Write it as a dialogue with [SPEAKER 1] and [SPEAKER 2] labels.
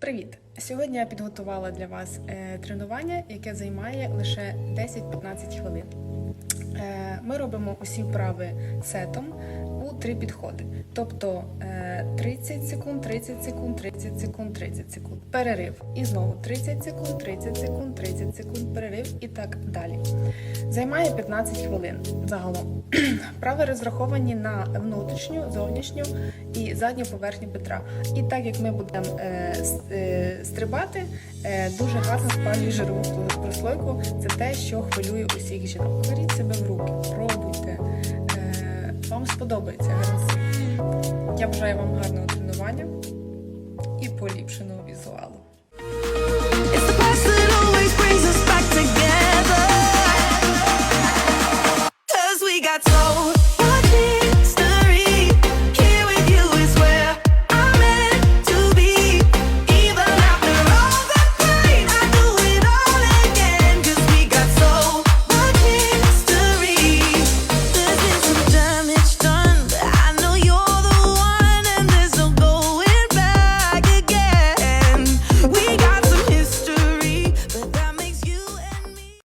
[SPEAKER 1] Привіт! Сьогодні я підготувала для вас е, тренування, яке займає лише 10-15 хвилин. Е, ми робимо усі вправи сетом три підходи. Тобто е, 30 секунд, 30 секунд, 30 секунд, 30 секунд. Перерив. І знову 30 секунд, 30 секунд, 30 секунд, перерив і так далі. Займає 15 хвилин загалом. Вправи розраховані на внутрішню, зовнішню і задню поверхню бедра. І так як ми будемо е, е, стрибати, е, дуже гарно спалює жирову прослойку. Це те, що хвилює усіх жінок. Беріть себе в руки. Е, подобається гра. Я бажаю вам гарного тренування і поліпшеного візуалу. got soul.